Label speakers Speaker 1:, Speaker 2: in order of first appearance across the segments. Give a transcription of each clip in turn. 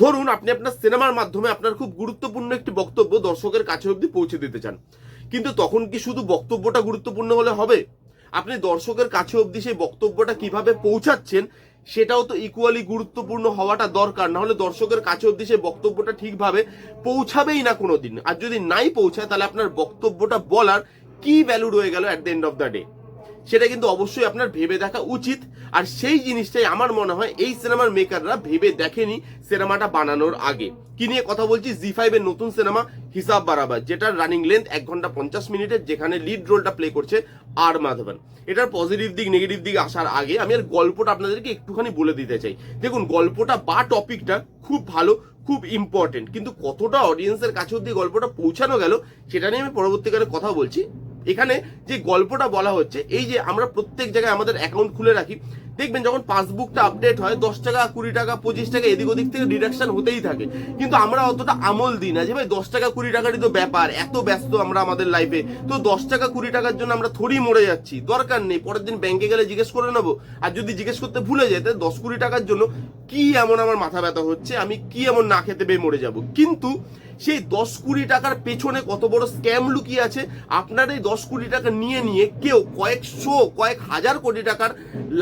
Speaker 1: ধরুন আপনি আপনার সিনেমার মাধ্যমে আপনার খুব গুরুত্বপূর্ণ একটি বক্তব্য দর্শকের কাছে অবধি পৌঁছে দিতে চান। কিন্তু তখন কি শুধু বক্তব্যটা গুরুত্বপূর্ণ হলে হবে? আপনি দর্শকের কাছে অবধি সেই বক্তব্যটা কীভাবে পৌঁছাচ্ছেন, সেটাও তো ইকুয়ালি গুরুত্বপূর্ণ হওয়াটা দরকার। না হলে দর্শকের কাছে অবধি সেই বক্তব্যটা ঠিকভাবে পৌঁছাবেই না কোনোদিন। আর যদি নাই পৌঁছায়, তাহলে আপনার বক্তব্যটা বলার কি ভ্যালু রয়ে গেল at the end of the day সেটা কিন্তু অবশ্যই আপনার ভেবে দেখা উচিত। আর সেই জিনিসটাই আমার মনে হয় এই সিনেমার মেকাররা ভেবে দেখেনি সিনেমাটা বানানোর আগে। কি নিয়ে কথা বলছি? জি ফাইভের নতুন সিনেমা, হিসাব বারাবার, যেটার রানিং লেন্থ এক ঘণ্টা পঞ্চাশ মিনিটের, যেখানে লিড রোলটা প্লে করছে আর মাধবন। এটার পজিটিভ দিক নেগেটিভ দিক আসার আগে আমি আর গল্পটা আপনাদেরকে একটুখানি বলে দিতে চাই। দেখুন, গল্পটা বা টপিকটা খুব ভালো, খুব ইম্পর্টেন্ট কিন্তু কতটা অডিয়েন্সের কাছে অব্দি গল্পটা পৌঁছানো গেল, সেটা নিয়ে আমি পরবর্তীকালে কথা বলছি। এখানে যে গল্পটা বলা হচ্ছে এই যে আমরা প্রত্যেক জায়গায় আমাদের অ্যাকাউন্ট খুলে রাখি দেখবেন যখন পাসবুকটা আপডেট হয়, দশ টাকা, কুড়ি টাকা, পঁচিশ টাকা, এদিক ওদিক থেকে ডিডাকশন হতেই থাকে। কিন্তু আমরা অতটা আমল দিই না যে, ভাই, দশ টাকা, কুড়ি টাকারই তো ব্যাপার, এত ব্যস্ত আমরা আমাদের লাইফে তো দশ টাকা, কুড়ি টাকার জন্য আমরা থরি মরে যাচ্ছি, দরকার নেই। পরের দিন ব্যাংকে গেলে জিজ্ঞেস করে নেব। আর যদি জিজ্ঞেস করতে ভুলে যায়, তাহলে দশ, কুড়ি টাকার জন্য কি এমন আমার মাথা ব্যথা হচ্ছে, আমি কি এমন না খেতে পেয়ে মরে যাব? কিন্তু সেই দশ, কুড়ি টাকার পেছনে কত বড় স্ক্যাম লুকিয়ে আছে, আপনার এই দশ কোটি টাকা নিয়ে নিয়ে কেউ কয়েকশো, কয়েক হাজার কোটি টাকার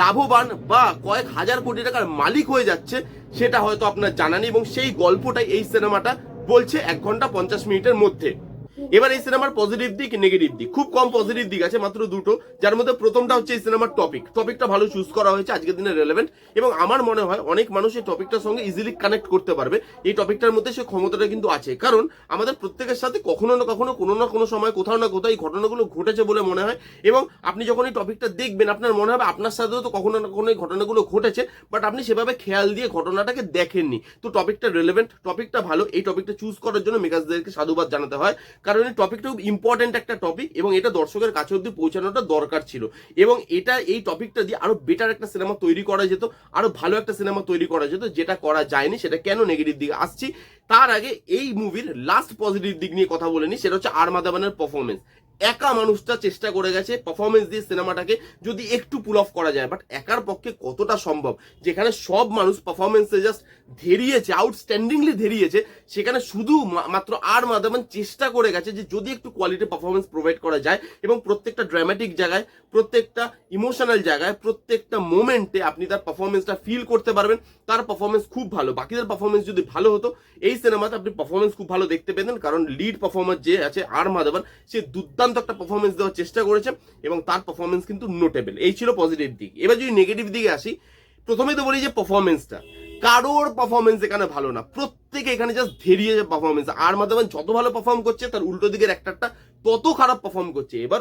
Speaker 1: লাভবান বা কয়েক হাজার কোটি টাকার মালিক হয়ে যাচ্ছে, সেটা হয়তো আপনার জানা নেই এবং সেই গল্পটাই এই সিনেমাটা বলছে এক ঘণ্টা পঞ্চাশ মিনিটের মধ্যে। এবার এই সিনেমার পজিটিভ দিক নেগেটিভ দিক। খুব কম পজিটিভ দিক আছে মাত্র দুটো, যার মধ্যে প্রথমটা হচ্ছে এই সিনেমার টপিক টপিকটা ভালো চুজ করা হয়েছে, আজকের দিনে রেলেভেন্ট এবং আমার মনে হয় অনেক মানুষ এই টপিকটার সঙ্গে ইজিলি কানেক্ট করতে পারবে। এই টপিকটার মধ্যে সে ক্ষমতাটা কিন্তু আছে। কারণ আমাদের প্রত্যেকের সাথে কখনো না কখনো কোনো না কোনো সময় কোথাও না কোথাও এই ঘটনাগুলো ঘটেছে বলে মনে হয়। এবং আপনি যখন এই টপিকটা দেখবেন, আপনার মনে হবে আপনার সাথেও তো কখনো না কখনো এই ঘটনাগুলো ঘটেছে বাট আপনি সেভাবে খেয়াল দিয়ে ঘটনাটাকে দেখেননি। তো টপিকটা রেলেভেন্ট টপিকটা ভালো, এই টপিকটা চুজ করার জন্য মেকাসদেরকে সাধুবাদ জানাতে হয়। কারণ এই টপিকটা খুব ইম্পর্টেন্ট একটা টপিক এবং এটা দর্শকের কাছে অব্দি পৌঁছানোটা দরকার ছিল। এবং এটা, এই টপিকটা দিয়ে আরও বেটার একটা সিনেমা তৈরি করা যেত, আরও ভালো একটা সিনেমা তৈরি করা যেত, যেটা করা যায়নি, সেটা কেন নেগেটিভ দিকে আসছি। তার আগে এই মুভির লাস্ট পজিটিভ দিক নিয়ে কথা বলে নি সেটা হচ্ছে আর মাদাবানের পারফরমেন্স একা মানুষটা চেষ্টা করে গেছে পারফরমেন্স দিয়ে সিনেমাটাকে যদি একটু পুল অফ করা যায়। বাট একার পক্ষে কতটা সম্ভব? যেখানে সব মানুষ পারফরমেন্সে জাস্ট ধেরিয়েছে আউটস্ট্যান্ডিংলি ধেরিয়েছে, সেখানে শুধু মাত্র আর মাদাবান চেষ্টা করে গেছে যে যদি একটু কোয়ালিটি পারফরমেন্স প্রোভাইড করা যায় এবং প্রত্যেকটা ড্রামাটিক জায়গায়, প্রত্যেকটা ইমোশনাল জায়গায়, প্রত্যেকটা মোমেন্টে আপনি তার পারফরমেন্সটা ফিল করতে পারবেন। তার পারফরমেন্স খুব ভালো। বাকিদের পারফরমেন্স যদি ভালো হতো, এই সিনেমাতে আপনি পারফরমেন্স খুব ভালো দেখতে পেতেন। কারণ লিড পারফর্মার যে আছে, আর মাধবন, সে দুর্দান্ত একটা পারফরমেন্স দেওয়ার চেষ্টা করেছে এবং তার পারফরমেন্স কিন্তু নোটেবল এই ছিল পজিটিভ দিক। এবার যদি নেগেটিভ দিকে আসি, প্রথমে তো বলি যে পারফরমেন্সটা কারোর পারফরমেন্স এখানে ভালো না। প্রত্যেকে এখানে জাস্ট ধেরিয়ে পারফরমেন্স আর মাধবন যত ভালো পারফর্ম করছে, তার উল্টো দিকের একটারটা তত খারাপ পারফর্ম করছে। এবার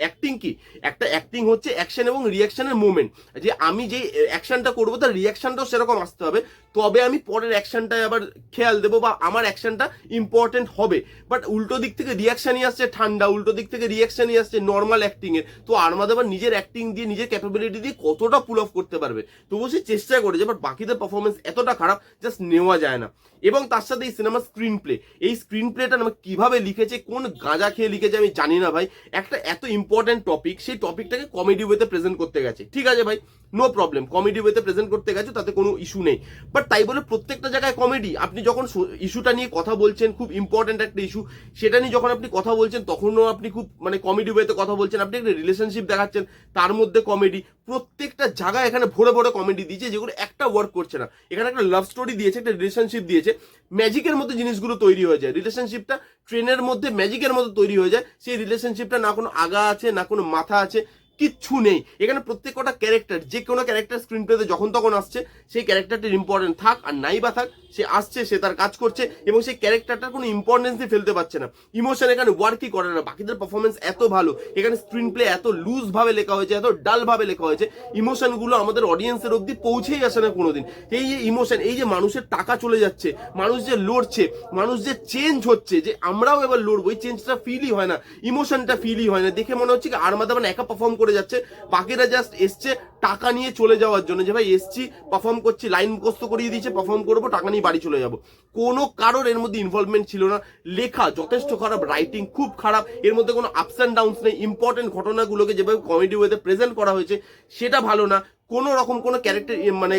Speaker 1: অ্যাক্টিং কি? একটা অ্যাক্টিং হচ্ছে অ্যাকশন এবং রিয়াকশনের মুভমেন্ট যে আমি যে অ্যাকশনটা করব, তার রিয়াকশনটাও সেরকম আসতে হবে। তবে আমি পরের অ্যাকশনটায় আবার খেয়াল দেবো বা আমার অ্যাকশনটা ইম্পর্টেন্ট হবে। বাট উল্টো দিক থেকে রিয়াকশনই আসছে ঠান্ডা, উল্টো দিক থেকে রিয়াকশনই আসছে নর্মাল অ্যাক্টিং এর। তো আরমাদ আবার নিজের অ্যাক্টিং দিয়ে, নিজের ক্যাপাবিলিটি দিয়ে কতটা পুল অফ করতে পারবে? তবুও সে চেষ্টা করেছে বাট বাকিদের পারফরমেন্স এতটা খারাপ জাস্ট নেওয়া যায় না। এবং তার সাথে এই সিনেমার স্ক্রিন প্লে এই স্ক্রিন প্লেটা না কীভাবে লিখেছে, কোন গাঁজা খেয়ে লিখেছে আমি জানি না ভাই। একটা এত ইম্পর্টেন্ট টপিক সেই টপিকটাকে কমেডি ওয়েতে প্রেজেন্ট করতে গেছে। ঠিক আছে ভাই? নো প্রবলেম কমেডি ওয়েতে প্রেজেন্ট করতে গেছে, তাতে কোনো ইস্যু নেই। বাট তাই বলে প্রত্যেকটা জায়গায় কমেডি আপনি যখন ইস্যুটা নিয়ে কথা বলছেন, খুব ইম্পর্টেন্ট একটা ইস্যু সেটা নিয়ে যখন আপনি কথা বলছেন, তখনও আপনি খুব মানে কমেডি ওয়েতে কথা বলছেন। আপনি একটা রিলেশনশিপ দেখাচ্ছেন, তার মধ্যে কমেডি প্রত্যেকটা জায়গায় এখানে ভরে ভরে কমেডি দিয়েছে, যেগুলো একটা ওয়ার্ক করছে না। এখানে একটা লাভ স্টোরি দিয়েছে, একটা রিলেশনশিপ দিয়েছে। ম্যাজিকের মতো জিনিসগুলো তৈরি হয়ে যায়। রিলেশনশিপটা ট্রেনের মধ্যে ম্যাজিকের মতো তৈরি হয়ে যায়। সেই রিলেশনশিপটা না কোনো আগা আছে, না কোনো মাথা আছে। কিচ্ছু নেই। এখানে প্রত্যেক কটা ক্যারেক্টার যে কোনো ক্যারেক্টার স্ক্রিন প্লেতে যখন তখন আসছে, সেই ক্যারেক্টারটির ইম্পর্টেন্ট থাক আর নাই বা থাক, সে আসছে, সে তার কাজ করছে এবং সেই ক্যারেক্টারটার কোনো ইম্পর্টেন্সই ফেলতে পারছে না। ইমোশন এখানে ওয়ার্কই করে না। বাকিদের পারফরমেন্স এত ভালো, এখানে স্ক্রিন প্লে এত লুজ ভাবে লেখা হয়েছে, এত ডাল ভাবে লেখা হয়েছে ইমোশনগুলো আমাদের অডিয়েন্সের অব্দি পৌঁছেই আসে না কোনোদিন। এই যে ইমোশন এই যে মানুষের টাকা চলে যাচ্ছে, মানুষ যে লড়ছে, মানুষ যে চেঞ্জ হচ্ছে, যে আমরাও এবার লড়বো, এই চেঞ্জটা ফিলই হয় না ইমোশনটা ফিলই হয় না। দেখে মনে হচ্ছে কি আরমাদাবান একা পারফর্ম করে যাচ্ছে। বাকিরা জাস্ট এসছে টাকা নিয়ে চলে যাওয়ার জন্য যে, ভাই, এসছি পারফর্ম করছি লাইন মুখস্থ করিয়ে দিয়েছে পারফর্ম করব, টাকা নিয়ে বাড়ি চলে যাব। কোনো কারোর এর মধ্যে ইনভলভমেন্ট ছিল না। লেখা, যথেষ্ট খারাপ রাইটিং খুব খারাপ। এর মধ্যে কোনো আপস অ্যান্ড ডাউনস নেই। ইম্পর্টেন্ট ঘটনাগুলোকে যেভাবে কমেডি ওয়েতে প্রেজেন্ট করা হয়েছে, সেটা ভালো না। কোনো রকম কোনো ক্যারেক্টার মানে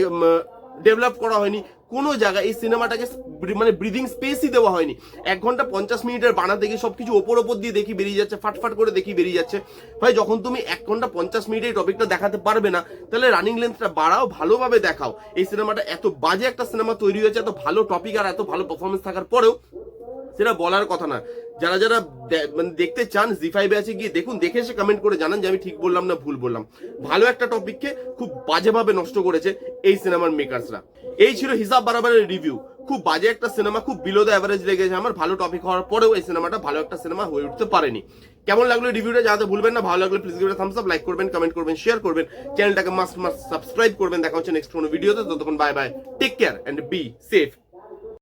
Speaker 1: ডেভেলপ করা হয়নি। কোনো জায়গায় এই সিনেমাটাকে মানে ব্রিদিং স্পেসই দেওয়া হয়নি। এক ঘণ্টা পঞ্চাশ মিনিটের বানাতে গিয়ে সবকিছু ওপর ওপর দিয়ে দেখি বেরিয়ে যাচ্ছে ফাটফাট করে দেখি বেরিয়ে যাচ্ছে। ভাই, যখন তুমি এক ঘণ্টা পঞ্চাশ মিনিটে এই টপিকটা দেখাতে পারবে না, তাহলে রানিং লেন্থটা বাড়াও, ভালোভাবে দেখাও। এই সিনেমাটা এত বাজে একটা সিনেমা তৈরি হয়েছে, এত ভালো টপিক আর এত ভালো পারফরমেন্স থাকার পরেও সেটা বলার কথা না। যারা যারা মানে দেখতে চান জি ফাইভে আছে গিয়ে দেখুন, দেখে এসে কমেন্ট করে জানান যে আমি ঠিক বললাম না ভুল বললাম। ভালো একটা টপিককে খুব বাজেভাবে নষ্ট করেছে এই সিনেমার মেকার্সরা এই ছিল হিসাব বারাবারের রিভিউ খুব বাজে একটা সিনেমা খুব বিলো দ্য অ্যাভারেজ লেগেছে আমার। ভালো টপিক হওয়ার পরেও এই সিনেমাটা ভালো একটা সিনেমা হয়ে উঠতে পারেনি। কেমন লাগল রিভিউটা জানাতে ভুলবেন না। ভালো লাগলে please give thumbs up like করবেন কমেন্ট করবেন শেয়ার করবেন। চ্যানেলটাকে মাস্ট মাস্ট সাবস্ক্রাইব করবেন। দেখা হচ্ছে নেক্সট কোনো ভিডিওতে ততক্ষণ bye bye take care and be safe